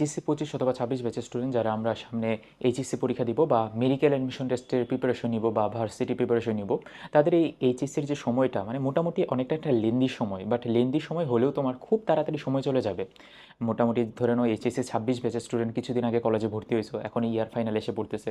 HSC পঁচিশ অথবা ছাব্বিশ ব্যাচের স্টুডেন্ট যারা আমরা সামনে এইচএসসি পরীক্ষা দিব বা মেডিকেল অ্যাডমিশন টেস্টের প্রিপারেশন নিব বা ভার্সিটি প্রিপারেশন নিব, তাদের এই এইচএসসির যে সময়টা মানে মোটামুটি অনেকটা একটা লেন্দি সময় বাট লেন্দি সময় হলেও তোমার খুব তাড়াতাড়ি সময় চলে যাবে। মোটামুটি ধরে নাও এইচএসসি ছাব্বিশ ব্যাচের স্টুডেন্ট কিছুদিন আগে কলেজে ভর্তি হয়েছো। এখন ইয়ার ফাইনাল এসে পড়তেছে।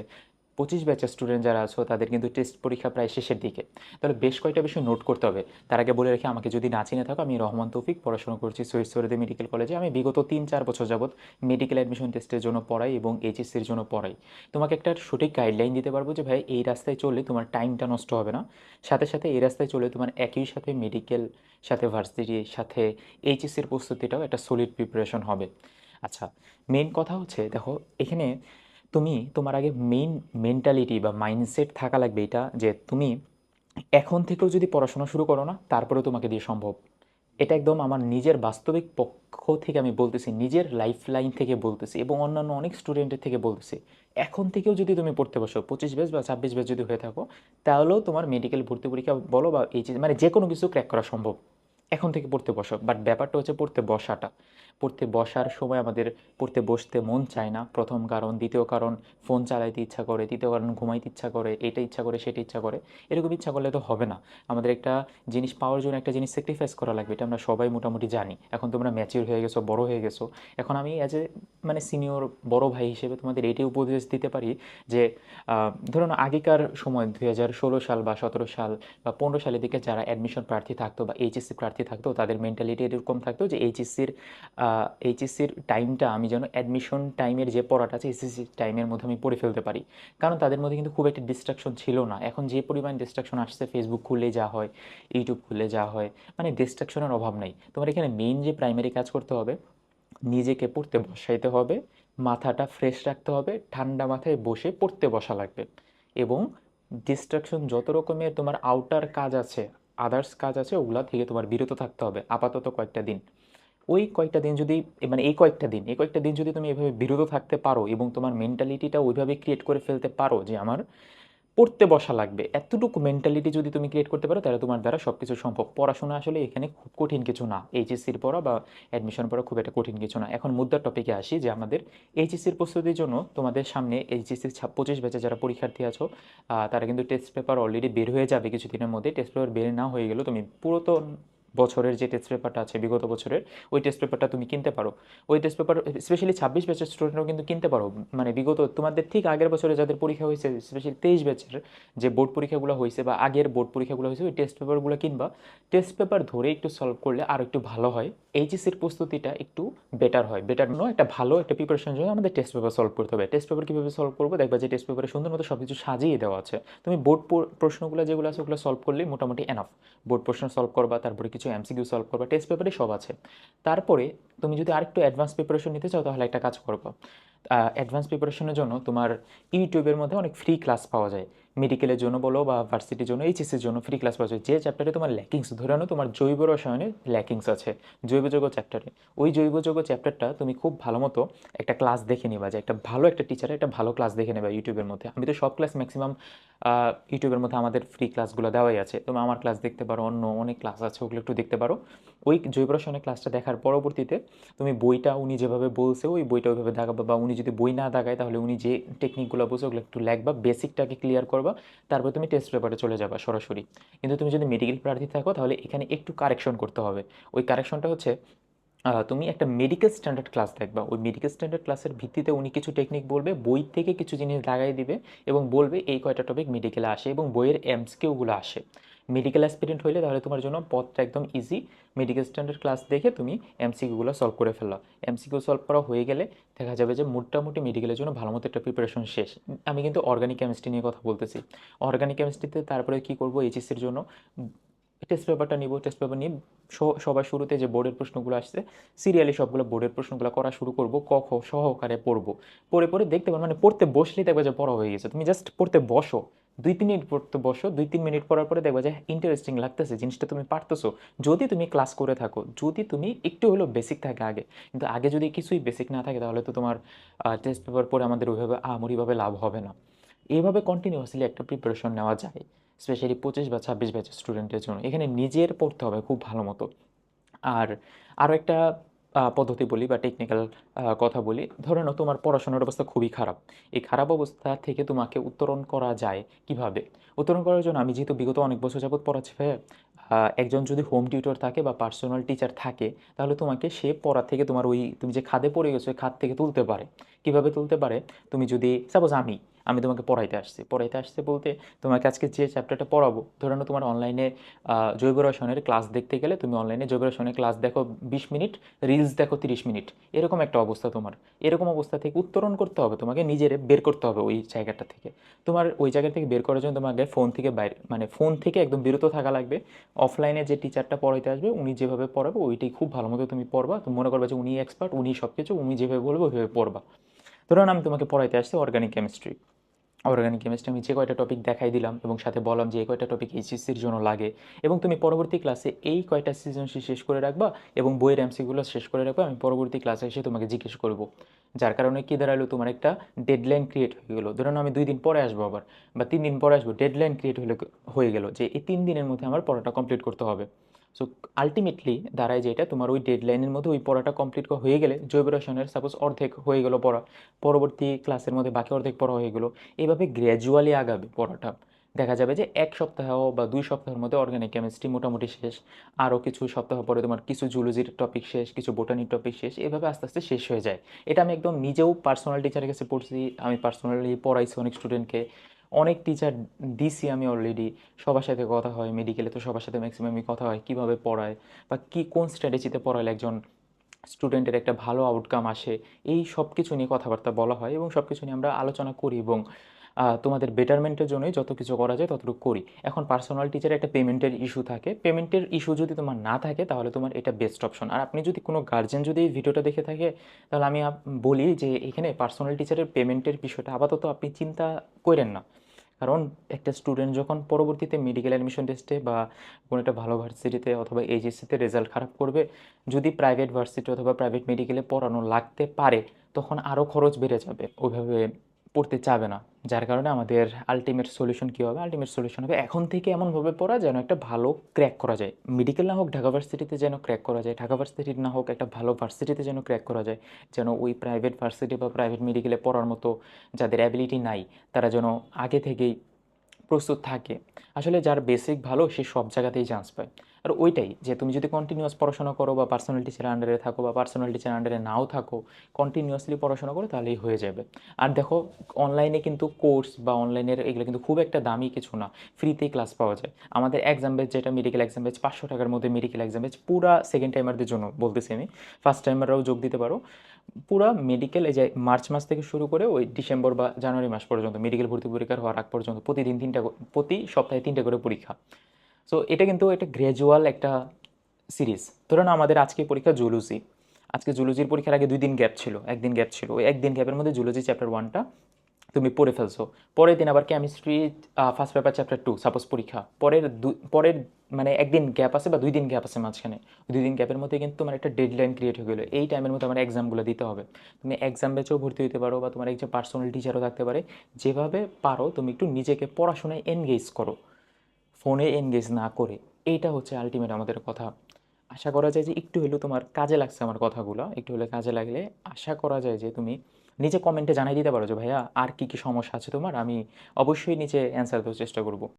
পঁচিশ ব্যাচের স্টুডেন্ট যারা আছো, তাদের কিন্তু টেস্ট পরীক্ষা প্রায় শেষের দিকে। তাহলে বেশ কয়েকটা বিষয় নোট করতে হবে। তার আগে বলে রেখে, আমাকে যদি না চিনে থাকো, আমি রহমান তৌফিক, পড়াশোনা করছি শহীদ সৈয়দে মেডিকেল কলেজে আমি বিগত তিন চার বছর যাবৎ মেডিকেল অ্যাডমিশন টেস্টের জন্য পড়াই এবং এইচএসসির জন্য পড়াই। তোমাকে একটা সঠিক গাইডলাইন দিতে পারব যে, ভাই, এই রাস্তায় চললে তোমার টাইমটা নষ্ট হবে না। সাথে সাথে এই রাস্তায় চলে তোমার একই সাথে মেডিকেল সাথে ভার্সিটির সাথে এইচএসসির প্রস্তুতিটাও একটা সলিড প্রিপারেশন হবে। আচ্ছা মেন কথা হচ্ছে, দেখো, এখানে তুমি, তোমার আগে মেইন মেন্টালিটি বা মাইন্ডসেট থাকা লাগবে এটা, যে তুমি এখন থেকেও যদি পড়াশোনা শুরু করো না, তারপরেও তোমাকে দিয়ে সম্ভব। এটা একদম আমার নিজের বাস্তবিক পক্ষ থেকে আমি বলতেছি, নিজের লাইফ লাইন থেকে বলতেছি এবং অন্যান্য অনেক স্টুডেন্টের থেকে বলতেছি। এখন থেকেও যদি তুমি পড়তে বসো, পঁচিশ বেস বা ছাব্বিশ বেস যদি হয়ে থাকো, তাহলেও তোমার মেডিকেল ভর্তি পরীক্ষা বলো বা এই মানে যে কোনো কিছু ক্র্যাক করা সম্ভব। এখন থেকে পড়তে বসো বাট ব্যাপারটা হচ্ছে পড়তে বসাটা। পড়তে বসার সময় আমাদের পড়তে বসতে মন চায় না। প্রথম কারণ। দ্বিতীয় কারণ, ফোন চালাইতে ইচ্ছা করে। তৃতীয় কারণ, ঘুমাইতে ইচ্ছা করে। এটা ইচ্ছা করে, সেটা ইচ্ছা করে। এরকম ইচ্ছা করলে তো হবে না। আমাদের একটা জিনিস পাওয়ার জন্য একটা জিনিস স্যাক্রিফাইস করা লাগবে। এটা আমরা সবাই মোটামুটি জানি। এখন তোমরা ম্যাচিউর হয়ে গেছো, বড় হয়ে গেছো। এখন আমি অ্যাজ এ মানে সিনিয়র বড় ভাই হিসেবে তোমাদের এটাই উপদেশ দিতে পারি যে ধরুন আগেকার সময় দুই হাজার ষোলো সাল বা সতেরো সাল বা পনেরো সালের দিকে যারা অ্যাডমিশন প্রার্থী থাকতো বা এইচএসসি প্রার্থী থাকতো, তাদের মেন্টালিটি এরকম থাকতো যে এইচএসসির এইচএসসির টাইমটা আমি যেন অ্যাডমিশন টাইমের যে পড়াটা আছে এসএসসি টাইমের মধ্যে আমি পড়ে ফেলতে পারি। কারণ তাদের মধ্যে কিন্তু খুব একটা ডিস্ট্রাকশন ছিল না। এখন যে পরিমাণ ডিস্ট্রাকশন আসছে ফেসবুক খুললে যা হয় ইউটিউব খুললে যা হয় মানে ডিস্ট্রাকশনের অভাব নেই। তোমার এখানে মেইন যে প্রাইমারি কাজ করতে হবে, নিজেকে পড়তে বসাইতে হবে, মাথাটা ফ্রেশ রাখতে হবে, ঠান্ডা মাথায় বসে পড়তে বসা লাগবে। এবং ডিস্ট্রাকশন যত রকমের তোমার আউটার কাজ আছে আদার্স কাজ আছে, ওগুলা থেকে তোমার বিরত থাকতে হবে, আপাতত কয়েকটা দিন। ওই কয়েকটা দিন যদি মানে এই কয়েকটা দিন, এই কয়েকটা দিন যদি তুমি এভাবে বিরত থাকতে পারো এবং তোমার মেন্টালিটিটা ওইভাবে ক্রিয়েট করে ফেলতে পারো যে আমার পড়তে বসা লাগবে, এতটুকু মেন্টালিটি যদি তুমি ক্রিয়েট করতে পারো, তাহলে তোমার দ্বারা সব কিছু সম্ভব। পড়াশোনা আসলে এখানে খুব কঠিন কিছু না। এইচএসসির পড়া বা অ্যাডমিশন পড়া খুব একটা কঠিন কিছু না। এখন মুদ্রার টপিকে আসি যে আমাদের এইচএসসির প্রস্তুতির জন্য তোমাদের সামনে এইচএসসির পঁচিশ ব্যাচে যারা পরীক্ষার্থী আছো তারা কিন্তু টেস্ট পেপার অলরেডি বের হয়ে যাবে কিছুদিনের মধ্যে। টেস্ট পেপার বের না হয়ে গেলেও তুমি পুরাতন বছরের যে টেস্ট পেপারটা আছে, বিগত বছরের, ওই টেস্ট পেপারটা তুমি কিনতে পারো। ওই টেস্ট পেপার স্পেশালি ছাব্বিশ ব্যাচের স্টুডেন্টরাও কিন্তু কিনতে পারো। মানে বিগত, তোমাদের ঠিক আগের বছরে যাদের পরীক্ষা হয়েছে স্পেশালি তেইশ ব্যাচের যে বোর্ড পরীক্ষাগুলো হয়েছে বা আগের বোর্ড পরীক্ষাগুলো হয়েছে, ওই টেস্ট পেপারগুলো কিনবা। টেস্ট পেপার ধরে একটু সলভ করলে আর একটু ভালো হয়। এইচএসির প্রস্তুতিটা একটু বেটার হয়। বেটার নয়, একটা ভালো, একটা প্রিপারেশন জন্য আমাদের টেস্ট পেপার সলভ করতে হবে। টেস্ট পেপার কীভাবে সলভ করব? দেখবা যে টেস্ট পেপারে সুন্দর মতো সব কিছু সাজিয়ে দেওয়া আছে। তুমি বোর্ড প্রশ্নগুলো যেগুলো আছে ওগুলো সলভ করলেই মোটামুটি এনাফ বোর্ড প্রশ্ন সলভ করবা, তারপরে কিছু এমসিকিউ সলভ করবা টেস্ট পেপারে সব আছে। তারপরে তুমি যদি আরেকটু অ্যাডভান্স প্রিপারেশন নিতে চাও, তাহলে একটা কাজ করব। অ্যাডভান্স প্রিপারেশনের জন্য তোমার ইউটিউবের মধ্যে অনেক ফ্রি ক্লাস পাওয়া যায়। মেডিকেলের জন্য বলো বা ভার্সিটির জন্য এইচএসের জন্য ফ্রি ক্লাস পাওয়া যায়। যে চ্যাপ্টারে তোমার ল্যাকিংস ধরে আনো তোমার জৈব রসায়নে ল্যাকিংস আছে, জৈব চ্যাপ্টারে ওই জৈব চ্যাপ্টারটা তুমি খুব ভালো মতো একটা ক্লাস দেখে নিবা যে একটা ভালো একটা টিচারে একটা ভালো ক্লাস দেখে নেবা ইউটিউবের মধ্যে। আমি তো সব ক্লাস ম্যাক্সিমাম ইউটিউবের মধ্যে আমাদের ফ্রি ক্লাসগুলো দেওয়াই আছে। তুমি আমার ক্লাস দেখতে পারো অন্য অনেক ক্লাস আছে, ওগুলো একটু দেখতে পারো। ওই জৈব রসায়নের ক্লাসটা দেখার পরবর্তীতে তুমি বইটা উনি যেভাবে বলছে, ওই বইটা ওইভাবে দেখাবা বা উনি যদি বই না দেখায় তাহলে উনি যে টেকনিকগুলো বলছে ওগুলো একটু লেখবা বেসিকটাকে ক্লিয়ার করবা, তারপর তুমি টেস্ট পেপারে চলে যাবা সরাসরি। কিন্তু তুমি যদি মেডিকেল প্রার্থী থাকো তাহলে এখানে একটু কারেকশন করতে হবে। ওই কারেকশনটা হচ্ছে তুমি একটা মেডিকেল স্ট্যান্ডার্ড ক্লাস দেখবা। ওই মেডিকেল স্ট্যান্ডার্ড ক্লাসের ভিত্তিতে উনি কিছু টেকনিক বলবে, বই থেকে কিছু জিনিস লাগাই দিবে এবং বলবে এই কয়টা টপিক মেডিকেলে আসে এবং বইয়ের এমসকিউগুলো আসে। মেডিকেল অ্যাসপিরেন্ট হইলে তাহলে তোমার জন্য পথটা একদম ইজি মেডিকেল স্ট্যান্ডার্ড ক্লাস দেখে তুমি এমসিকিউগুলো সলভ করে ফেলল। এমসিকিউ সলভ করা হয়ে গেলে দেখা যাবে যে মোটামুটি মেডিকেলের জন্য ভালো মতো একটা প্রিপারেশন শেষ। আমি কিন্তু অর্গানিক কেমিস্ট্রি নিয়ে কথা বলতেছি। অর্গানিক কেমিস্ট্রিতে তারপরে কী করব? এইচএসির জন্য টেস্ট পেপারটা নিব টেস্ট পেপার নিয়ে সবার শুরুতে যে বোর্ডের প্রশ্নগুলো আসছে সিরিয়ালি সবগুলো বোর্ডের প্রশ্নগুলো করা শুরু করব, ক, খ সহকারে পড়ব। পড়ে পড়ে দেখতে পারো মানে পড়তে বসলেই দেখবে যে পড়া হয়ে গেছে। তুমি জাস্ট পড়তে বসো। দুই তিন মিনিট পড়তে বসো, দুই তিন মিনিট পড়ার পরে দেখবা যে ইন্টারেস্টিং লাগতেছে, জিনিসটা তুমি পারতেছো। যদি তুমি ক্লাস করে থাকো, যদি তুমি একটু হলেও বেসিক থাকে আগে, কিন্তু আগে যদি কিছুই বেসিক না থাকে, তাহলে তো তোমার টেস্ট পেপার পরে আমাদের ওইভাবে আমরিভাবে লাভ হবে না। এইভাবে কন্টিনিউয়াসলি একটা প্রিপারেশন নেওয়া যায় স্পেশালি পঁচিশ বা ছাব্বিশ ব্যাচের স্টুডেন্টের জন্য। এখানে নিজের পড়তে হবে খুব ভালো মতো। আর আরও একটা পদ্ধতি বলি বা টেকনিক্যাল কথা বলি। ধরে নাও তোমার পড়াশোনার অবস্থা খুবই খারাপ। এই খারাপ অবস্থা থেকে তোমাকে উত্তরণ করা যায় কীভাবে? উত্তরণ করার জন্য আমি যেহেতু বিগত অনেক বছর যাবত পড়াচ্ছি একজন যদি হোম টিউটর থাকে বা পার্সোনাল টিচার থাকে, তাহলে তোমাকে সে পড়া থেকে তোমার ওই, তুমি যে খাদে পড়ে গেছো খাদ থেকে তুলতে পারে। কীভাবে তুলতে পারে? তুমি যদি সাপোজ আমি আমি তোমাকে পড়াইতে আসছি। পড়াইতে আসছে বলতে তোমাকে আজকে যে চ্যাপ্টারটা পড়াবো, ধরে নাও তোমার অনলাইনে জৈব রসায়নের ক্লাস দেখতে গেলে তুমি অনলাইনে জৈব রসায়নের ক্লাস দেখো বিশ মিনিট রিলস দেখো তিরিশ মিনিট এরকম একটা অবস্থা তোমার। এরকম অবস্থা থেকে উত্তরণ করতে হবে তোমাকে, নিজের বের করতে হবে ওই জায়গাটা থেকে। তোমার ওই জায়গা থেকে বের করার জন্য তোমাকে ফোন থেকে বাইরে মানে ফোন থেকে একদম বিরত থাকা লাগবে। অফলাইনে যে টিচারটা পড়াইতে আসবে, উনি যেভাবে পড়াবে, ওইটাই খুব ভালো মতো তুমি পড়বা। তুমি মনে করবে যে উনি এক্সপার্ট উনি সব কিছু উনি যেভাবে বলবে, ওইভাবে পড়বা। ধরুন আমি তোমাকে পড়াইতে আসছি অর্গানিক কেমিস্ট্রি অর্গানিক কেমিস্ট্রি আমি যে কয়টা টপিক দেখাই দিলাম এবং সাথে বললাম যে এই কয়টা টপিক এইচএসসির জন্য লাগে এবং তুমি পরবর্তী ক্লাসে এই কয়টা সৃজনশীল শেষ করে রাখবা এবং বইয়ের এমসিগুলো শেষ করে রাখবা, আমি পরবর্তী ক্লাসে এসে তোমাকে জিজ্ঞেস করব। যার কারণে কী দাঁড়াল তোমার একটা ডেডলাইন ক্রিয়েট হয়ে গেলো? ধরুন আমি দুই দিন পরে আসব আবার, বা তিন দিন পরে আসব ডেডলাইন ক্রিয়েট হলে হয়ে গেলো যে এই তিন দিনের মধ্যে আমার পড়াটা কমপ্লিট করতে হবে। সো আলটিমেটলি দাঁড়ায় যেটা তোমার ওই ডেডলাইনের মধ্যে ওই পড়াটা কমপ্লিট হয়ে গেলে জৈব রসায়নের সাপোজ অর্ধেক হয়ে গেলো পড়া, পরবর্তী ক্লাসের মধ্যে বাকি অর্ধেক পড়া হয়ে গেলো এইভাবে গ্র্যাজুয়ালি আগাবে পড়াটা। দেখা যাবে যে এক সপ্তাহ বা দুই সপ্তাহের মধ্যে অর্গানিক কেমিস্ট্রি মোটামুটি শেষ, আরও কিছু সপ্তাহ পরে তোমার কিছু জুলজির টপিক শেষ, কিছু বোটানির টপিক শেষ, এভাবে আস্তে আস্তে শেষ হয়ে যায়। এটা আমি একদম নিজেও পার্সোনাল টিচারের কাছে পড়ছি, আমি পার্সোনালি পড়াইছি অনেক স্টুডেন্টকে অনেক টিচার দিছি আমি অলরেডি সবার সাথে কথা হয় মেডিকেলে তো সবার সাথে ম্যাক্সিমামই কথা হয়, কীভাবে পড়ায় বা কি, কোন স্ট্র্যাটেজিতে পড়ালে একজন স্টুডেন্টের একটা ভালো আউটকাম আসে, এই সব কিছু নিয়ে কথাবার্তা বলা হয় এবং সব কিছু নিয়ে আমরা আলোচনা করি এবং তোমাদের বেটারমেন্টের জন্যই যত কিছু করা যায় ততটুকু করি। এখন পার্সোনাল টিচারে একটা পেমেন্টের ইস্যু থাকে। পেমেন্টের ইস্যু যদি তোমার না থাকে, তাহলে তোমার এটা বেস্ট অপশন আর আপনি যদি কোনো গার্জেন যদি এই ভিডিওটা দেখে থাকে, তাহলে আমি বলি যে এখানে পার্সোনাল টিচারের পেমেন্টের বিষয়টা আপাতত আপনি চিন্তা করেন না। কারণ একটা স্টুডেন্ট যখন পরবর্তীতে মেডিকেল অ্যাডমিশন টেস্টে বা কোনো একটা ভালো ভার্সিটিতে অথবা এইচএসসিতে রেজাল্ট খারাপ করবে, যদি প্রাইভেট ভার্সিটি অথবা প্রাইভেট মেডিকেলে পড়ানো লাগতে পারে, তখন আরও খরচ বেড়ে যাবে। ওইভাবে পড়তে চাবে না। যার কারণে আমাদের আলটিমেট সলিউশন কী হবে? আলটিমেট সলিউশন হবে এখন থেকে এমনভাবে পড়া যেন একটা ভালো ক্র্যাক করা যায়। মেডিকেল না হোক, ঢাকা ভার্সিটিতে যেন ক্র্যাক করা যায়। ঢাকা ভার্সিটি না হোক, একটা ভালো ভার্সিটিতে যেন ক্র্যাক করা যায়। যেন ওই প্রাইভেট ভার্সিটি বা প্রাইভেট মেডিকেলে পড়ার মতো যাদের অ্যাবিলিটি নাই, তারা যেন আগে থেকেই প্রস্তুত থাকে। আসলে যার বেসিক ভালো, সে সব জায়গাতেই চান্স পায়। আর ওইটাই যে তুমি যদি কন্টিনিউয়াস পড়াশোনা করো বা পার্সোনাল টিচার আন্ডারে থাকো বা পার্সোনাল টিচার আন্ডারে নাও থাকো কন্টিনিউয়াসলি পড়াশোনা করো তাহলেই হয়ে যাবে। আর দেখো অনলাইনে কিন্তু কোর্স বা অনলাইনের এগুলো কিন্তু খুব একটা দামি কিছু না। ফ্রিতেই ক্লাস পাওয়া যায়। আমাদের এক্সাম বেচ যেটা মেডিকেল এক্সাম বেচ পাঁচশো টাকার মধ্যে মেডিকেল এক্সাম বেচ পুরা সেকেন্ড টাইমারদের জন্য বলতেছি আমি। ফার্স্ট টাইমাররাও যোগ দিতে পারো। পুরা মেডিকেল এই যে মার্চ মাস থেকে শুরু করে ওই ডিসেম্বর বা জানুয়ারি মাস পর্যন্ত মেডিকেল ভর্তি পরীক্ষার হওয়ার আগ পর্যন্ত প্রতিদিন তিনটা প্রতি সপ্তাহে তিনটা করে পরীক্ষা। সো এটা কিন্তু একটা গ্র্যাজুয়াল একটা সিরিজ ধরুন আমাদের আজকে পরীক্ষা জুলুজি আজকে জুলজির পরীক্ষার আগে দুই দিন গ্যাপ ছিল, একদিন গ্যাপ ছিল। ওই একদিন গ্যাপের মধ্যে জুলজি চ্যাপ্টার ওয়ানটা তুমি পড়ে ফেলছো। পরের দিন আবার chemistry first paper chapter two suppose পরীক্ষা। পরের পরের মানে একদিন গ্যাপ আছে বা দুই দিন গ্যাপ আছে মাঝখানে। দুই দিন গ্যাপের মধ্যে কিন্তু তোমার একটা ডেডলাইন ক্রিয়েট হয়ে গেলো। এই টাইমের মধ্যে আমার এক্সামগুলো দিতে হবে। তুমি এক্সাম ব্যাচেও ভর্তি হতে পারো বা তোমার একজন পার্সোনাল টিচারও থাকতে পারে। যেভাবে পারো, তুমি একটু নিজেকে পড়াশোনায় এনগেজ করো। ফোনে এনগেজ না করে, এইটা হচ্ছে আলটিমেট আমাদের কথা। আশা করা যায় যে একটু হলেও তোমার কাজে লাগছে আমার কথাগুলো, একটু হলে কাজে লাগলে আশা করা যায় যে তুমি নিজে কমেন্টে জানাই দিতে পারো যে, ভাইয়া, আর কি কি সমস্যা আছে তোমার? আমি অবশ্যই নিচে অ্যান্সার দেওয়ার চেষ্টা করব।